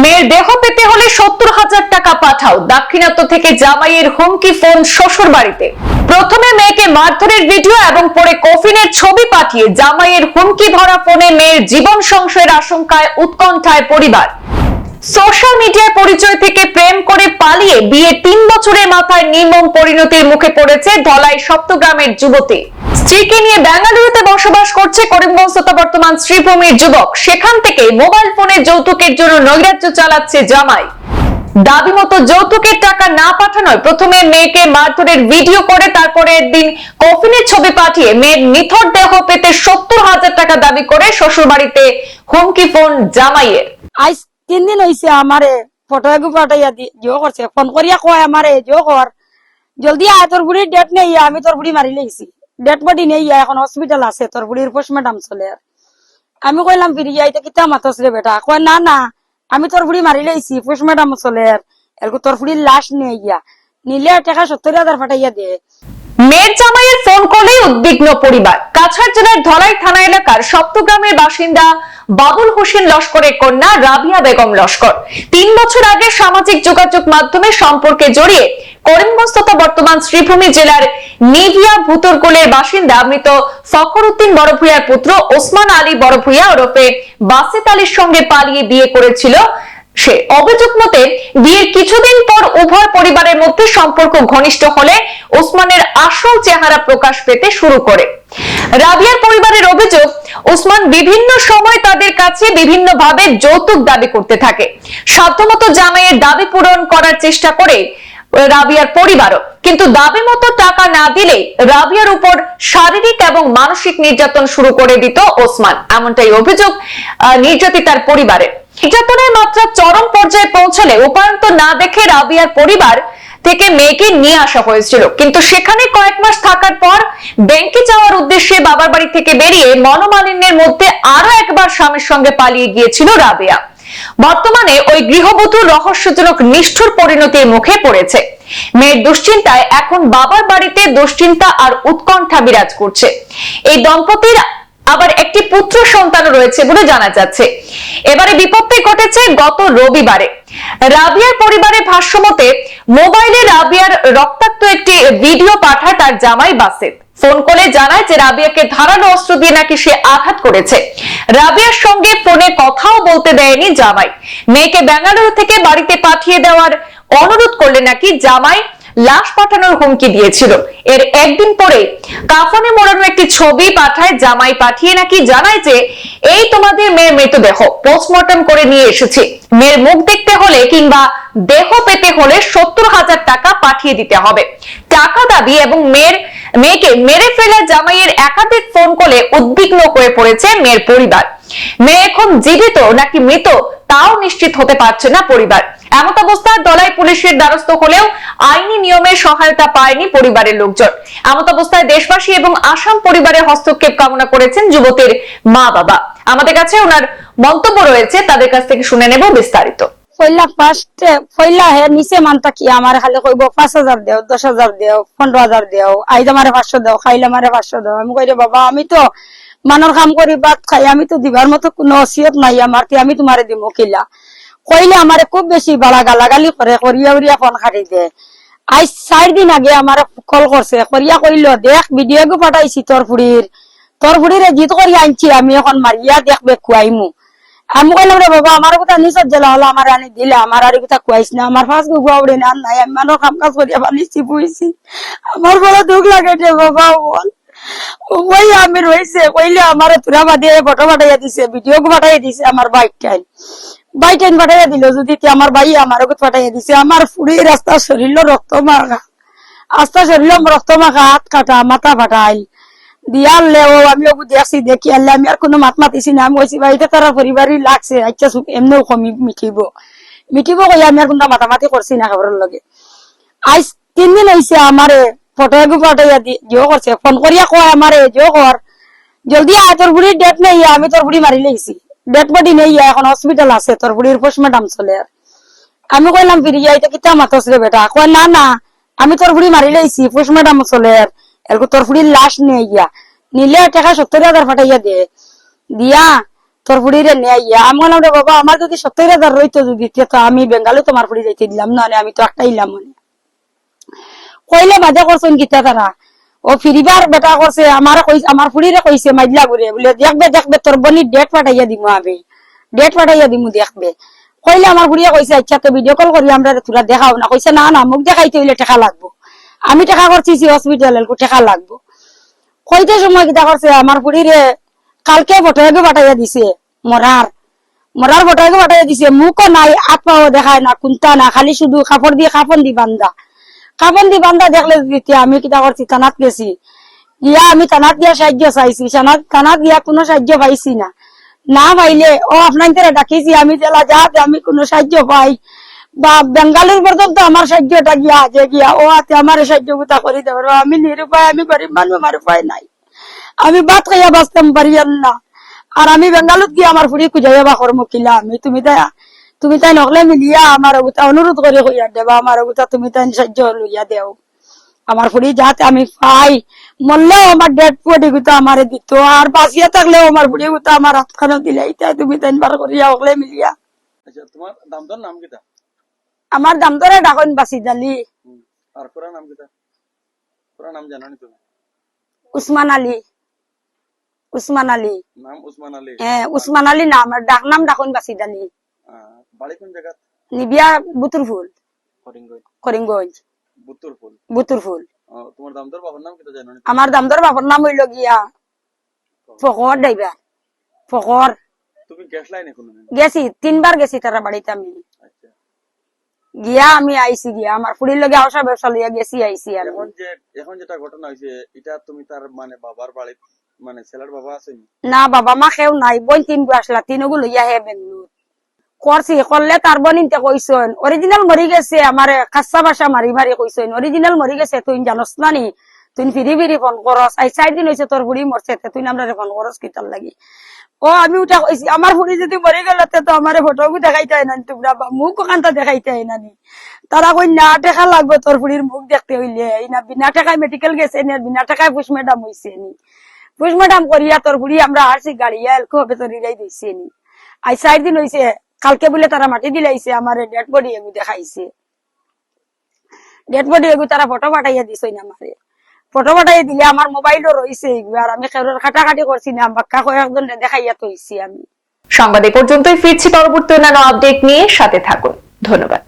মেয়ের দেহ পেতে হলে সত্তর হাজার টাকা পাঠাও। দাক্ষিণাত্য থেকে জামাইয়ের হুমকি ফোন শ্বশুর বাড়িতে। প্রথমে মেয়েকে মারধরের ভিডিও এবং পরে কফিনের ছবি পাঠিয়ে জামাইয়ের হুমকি ভরা ফোনে মেয়ের জীবন সংশয়ের আশঙ্কায় উৎকণ্ঠায় পরিবার। সোশ্যাল মিডিয়ায় পরিচয় থেকে প্রেম করে পালিয়ে বিয়ে তিন বছরের মাথায় নির্মম পরিণতির মুখে পড়েছে ধলাই সপ্তগ্রামের যুবতী। স্ত্রীকে নিয়ে বেঙ্গালুরুতে বসবাস করছে করিমগঞ্জ বর্তমান শ্রীভূমির যুবক। সেখান থেকে মোবাইল যৌতুকের জন্য নৈরাজ্য চালাচ্ছে জামাই। দাবি মতো যৌতুকের টাকা না পাঠানোয় প্রথমে মেয়েকে মারধরের ভিডিও করে তারপরে কফিনের ছবি পাঠিয়ে মেয়ের নিথর দেহ পেতে সত্তর হাজার টাকা দাবি করে শ্বশুর বাড়িতে হুমকি ফোন জামাইয়ের। আজ তিন দিন হয়েছে আমারে ফটো এগু পাঠাইয়া দি জো করছে। ফোন করিয়া কয় আমারে জো কর। জলদি আয়, তোর বুড়ির ডেট নেই, আমি তোর বুড়ি মারি লেগেছি ডেট বডি নেই এখন হসপিটাল আছে, তোর বুড়ির পোস্টমর্টম চলে আর। আমি কইলাম, ফিরি যাইতে কিতা মাতস রে বেটা? কয়, না না, আমি তোর বুড়ি মারি লাইছি লেগেছি পোস্টমর্টম চলে আর। এরকম তোর বুড়ির লাশ নিয়ে গিয়া নিলে টাকা সত্তর হাজার পাঠাইয়া দে। মেয়ের জামাইয়ের ফোন কলেই উদ্বিগ্ন পরিবার। কাছাড় জেলার ধলাই থানা এলাকার সপ্তগ্রামের বাসিন্দা বাবুল হোসেন লস্করের কন্যা রাবিয়া বেগম লস্কর। তিন বছর আগে সামাজিক যোগাযোগ মাধ্যমে সম্পর্কে জড়িয়ে করিমগঞ্জ বর্তমান শ্রীভূমি জেলার নিভিয়া ভুতরগোলের বাসিন্দা মৃত ফখর বড়ভূয়ার পুত্র ওসমান আলী বড়ভূয়া ওরফে বাসিত আলীর সঙ্গে পালিয়ে বিয়ে করেছিল সে। অভিযোগ মতে, বিয়ের কিছুদিন পর উভয় পরিবারের মধ্যে সম্পর্ক ঘনিষ্ঠ হলে ওসমানের আসল চেহারা প্রকাশ পেতে শুরু করে। রাবিয়ার পরিবারের অভিযোগ, ওসমান বিভিন্ন সময় তাদের কাছে বিভিন্ন ভাবে যৌতুক দাবি করতে থাকে। সাধ্যমতো জামাইয়ের দাবি পূরণ করার চেষ্টা করে রাবিয়ার পরিবারও। কিন্তু দাবি মতো টাকা না দিলে রাবিয়ার উপর শারীরিক এবং মানসিক নির্যাতন শুরু করে দিত ওসমান। এমনটাই অভিযোগ নির্যাতিতার পরিবারের নির্যাতনের মাত্রা চরম পর্যায়ে পৌঁছলে উপায়ন্ত না দেখে রাবিয়ার পরিবার থেকে মেয়েকে নিয়ে আসা হয়েছিল। কিন্তু সেখানে কয়েক মাস থাকার পর ব্যাংকে যাওয়ার উদ্দেশ্যে বাবার বাড়ি থেকে বেরিয়ে মনোমালিন্যের মধ্যে আরও একবার স্বামীর সঙ্গে পালিয়ে গিয়েছিল রাবিয়া। বর্তমানে ওই গৃহবধূর রহস্যজনক নিষ্ঠুর পরিণতির মুখে পড়েছে। মেয়ের দুশ্চিন্তায় এখন বাবার বাড়িতে দুশ্চিন্তা আর উৎকণ্ঠা বিরাজ করছে। এই দম্পতির আবার একটি পুত্র সন্তান রয়েছে বলে জানা যাচ্ছে। এবারে বিপত্তি ঘটেছে গত রবিবারে। রাবিয়ার পরিবারের ভাষ্যমতে, মোবাইলে রাবিয়ার রক্তাক্ত একটি ভিডিও পাঠায় তার জামাই বাসেত ফোন করে জানায় যে রাবিয়াকে ধারালো অস্ত্র দিয়ে নাকি সে আঘাত করেছে। রাবিয়ার সঙ্গে ফোনে কথাও বলতে দেয়নি জামাই। মেয়েকে বেঙ্গালুরু থেকে বাড়িতে পাঠিয়ে দেওয়ার অনুরোধ করলে নাকি জামাই লাশ পাঠানোর হুমকি দিয়েছিল। এর একদিন পরে কাফনে মোড়ানো একটি ছবি পাঠায় জামাই পাঠিয়ে নাকি জানায় যে, এই তোমাদের মেয়ের মৃতদেহ পোস্টমর্টম করে নিয়ে এসেছি। মেয়ের মুখ দেখতে হলে কিংবা দেহ পেতে হলে সত্তর হাজার টাকা পাঠিয়ে দিতে হবে। টাকা দাবি এবং মেয়ের মেয়েকে মেরে ফেলা জামাইয়ের একাধিক ফোন কলে উদ্বিগ্ন হয়ে পড়েছে মেয়ের পরিবার। মেয়ে এখন জীবিত নাকি মৃত তাও নিশ্চিত হতে পারছে না পরিবার। এমত অবস্থায় দলাই পুলিশের দ্বারস্থ হলেও আইনি নিয়মের সহায়তা পায়নি পরিবারের লোকজন। এমত অবস্থায় দেশবাসী এবং আসাম পরিবারের হস্তক্ষেপ কামনা করেছেন যুবতীর মা বাবা আমাদের কাছে ওনার মন্তব্য রয়েছে, তাদের কাছ থেকে শুনে নেব বিস্তারিত। পয়লা ফার্স্ট পয়লা হে নিচে মানতা কি আমার খালি কইব পাঁচ হাজার দেও, দশ হাজার দেও, পনেরো হাজার দেও, আইজ আমারে পাঁচশো দেও, খাইলে আমারে পাঁচশো দেও। আমি কইরে, বাবা, আমি তো মানর কাম করি ভাত খাই, আমি তো দিবার মতো কোনো অসিয়ত নাই আমার আমি তোমারে দিব কিলা কইলে আমারে খুব বেশি বালা গালাগালি করে করিয়া উরিয়া ফোন খাটি দে। আজ চার দিন আগে আমার কল করছে করিয়া কইল, দেখ ভিডিও গো পাঠাইছি তোর ফুড়ির তোর ফুড়িরে জিত করি আনছি, আমি এখন মারিয়া দেখবে খুয়াইমু আমি কইলাম, রে বাবা, আমার কথা নিচত জেলা হলো, আমার আনি দিলে, আমার আর কথা কুয়াইস না, আমার ফাঁস গুয়া উড়ে না নাই, আমি মানুষ কাম কাজ করিয়া পালিছি বুঝছি আমার বড় দুঃখ লাগে রে বাবা, বল। ওই আমি রয়েছে কইলে আমার তুরা বাদে ফটো দিছে দিছে বাইক বাইক যদি দিছে আস্তা হাত কাটা, মাথা ফাটাইল। দিয়ার আমি ওকে দেখছি, দেখি আনলে আমি আর কোনো মাত মাতিছি না। আমি কইছি, ভাই, এটা তারা পরিবারই লাগছে আচ্ছা এমনিও কমি, মিটিব। মিটিব কই আমি আর কোনো মাতামাতি করছি না খবরের লগে। আজ তিন হয়েছে আমারে ফটো এগু পাঠাইয়া দি, জিও করছে, ফোন করিয়া কয় আমারে, জিও কর। জলদি আয়, তোর বুড়ির ডেট নেই, আমি তোর বুড়ি মারি লেগেছি ডেট বডি নেই, এখন হসপিটাল আছে, তোর বুড়ির পোস্টমর্টম চলে আর। আমি কইলাম ফিরি যাইতে কিতা মাতস রে বেটা? কয়, না না, আমি তোর বুড়ি মারি লেগেছি পোস্টমর্টম চলে আর। এরকম তোর বুড়ির লাশ নিয়ে গিয়া। নিলে টাকা সত্তর হাজার পাঠাইয়া দে। দিয়া তোর ফুড়িরে নিয়ে আইয়া আমি বললাম রে বাবা, আমার যদি সত্তর হাজার রইতো যদি, তো আমি বেঙ্গালু তোমার ফুড়ি যাইতে দিলাম না আমি তো একটা ইলাম মনে কইলে বাজে করছেন গীতা তারা? ও ফিরিবার বেটা করছে, আমার আমার ফুড়িরে কইছে, মাইলা ঘুরে বলে দেখবে দেখবে, তোর বনি ডেট পাঠাইয়া দিমু আমি ডেট পাঠাইয়া দিমু দেখবে। কইলে আমার ফুড়িয়ে কইছে আচ্ছা তো ভিডিও কল করি, আমরা তোরা দেখাও না। কইছে, না না, মুখ দেখাইতে হইলে টাকা লাগবো। আমি টাকা করছি হসপিটালে টাকা লাগবো। কইতে সময় কিতা করছে আমার ফুড়িরে কালকে বটয়াকে বাটাইয়া দিছে, মরার। মরার বটয়াকে বাটাইয়া দিছে, মুখও নাই, হাত দেখায় না, কুন্তা না, খালি শুধু কাপড় দিয়ে কাপন দি বান্ধা। কাপন দি বান্ধা দেখলে দিতে আমি কিতা করছি থানাত গেছি। ইয়া আমি থানাত গিয়া সাহায্য চাইছি, থানাত গিয়া কোনো সাহায্য পাইছি না। না পাইলে ও আপনার ডাকিছি, আমি জেলা যাতে আমি কোনো সাহায্য পাই। বা বেঙ্গালুর পর্যন্ত আমার সাহায্যটা গিয়া আছে গিয়া, ও হাতে আমার সাহায্য গুতা করে দেবে। আমি নিরুপায়, আমি গরিব মানুষ, আমার উপায় নাই। আমি বাদ খাইয়া বাঁচতাম পারিয়ান না। আর আমি বেঙ্গালুর গিয়ে আমার ফুড়ি খুঁজাইয়া বা কর্ম কিলা। আমি তুমি তাই তুমি তাই নকলে মিলিয়া আমার অগুতা অনুরোধ করে হইয়া দেবা। আমার অগুতা তুমি তাই সাহায্য লইয়া দেও। আমার ফুড়ি যাতে আমি পাই। মরলেও আমার ডেড বডি গুতা আমার দিত। আর বাঁচিয়া থাকলেও আমার ফুড়ি গুতা আমার হাতখানো দিলে। তাই তুমি তাই বার করিয়া ওকলে মিলিয়া। আচ্ছা তোমার দামদার নাম কিটা আমার দাম ধরে ডাকন বাসি দালি। আর পুরা নাম কিটা পুরা নাম জানো নি তুমি? উসমান আলী। উসমান আলী। নাম উসমান আলী? হ্যাঁ উসমান আলী নাম আর ডাক নাম ডাকন বাসি দালি। বাড়ি কোন জায়গা নিবিয়া বুতুর ফুল করিঙ্গই করিমগঞ্জ। বুত্তর ফুল বুতুর ফুল তোমার দামদার বাবার নাম কিটা জানো নি আমার দামদর বাবার নাম হইল গিয়া ফকর ড্রাইভার। ফকর। তুমি গ্যাস লাইনে কোনো গেছি তিনবার গেছি তারা বাড়িতে আমি। গিয়া আমি আইছি গিয়া আমার ফুড়ির লগে আওসা ব্যবসা লইয়া গেছি আইছি আর এখন যে এখন যেটা ঘটনা হইছে এটা তুমি তার মানে বাবার বাড়ি মানে ছেলের বাবা আছেন? না বাবা মা কেউ নাই বোন তিন আসলা গুলো লইয়া হে বেঙ্গুর করছি করলে তার বনিনতে কইছেন অরিজিনাল মরি গেছে আমার খাসা ভাষা মারি মারি কইছেন অরিজিনাল মরি গেছে তুই জানস না নি? তুই ফিরি ফিরি ফোন করস। আই চার দিন হয়েছে তোর বুড়ি মরছে তুই আমরা ফোন করস কিতার লাগি। ও আমি উঠা কইছি আমার বুড়ি যদি মরি গেল তে আমার ফটো দেখাইতে হয় না, তোমরা মুখ কান্তা দেখাইতে হয় না। তারা কই না টাকা লাগবে তোর বুড়ির মুখ দেখতে হইলে। এই না বিনা টাকায় মেডিকেল গেছে নি, বিনা টাকায় পুষ ম্যাডাম হইছে নি? পুষ ম্যাডাম করিয়া তোর বুড়ি আমরা হারছি গাড়িয়া এলকো হবে তোর ইরাই দিছে নি। আই চার দিন হইছে কালকে বলে তারা মাটি দিলাইছে আমার ডেড বডি এগু দেখাইছে। ডেড বডি এগু তারা ফটো পাঠাইয়া দিছে না আমারে ফটো পাঠাই দিলে আমার মোবাইলও রয়েছে আর আমি খেরোর খাটাখাটি করছি না বাক্কা কয়েকজন দেখাইয়া তো আমি। সংবাদ এ পর্যন্তই ফিরছি পরবর্তী অন্যান্য আপডেট নিয়ে, সাথে থাকুন। ধন্যবাদ।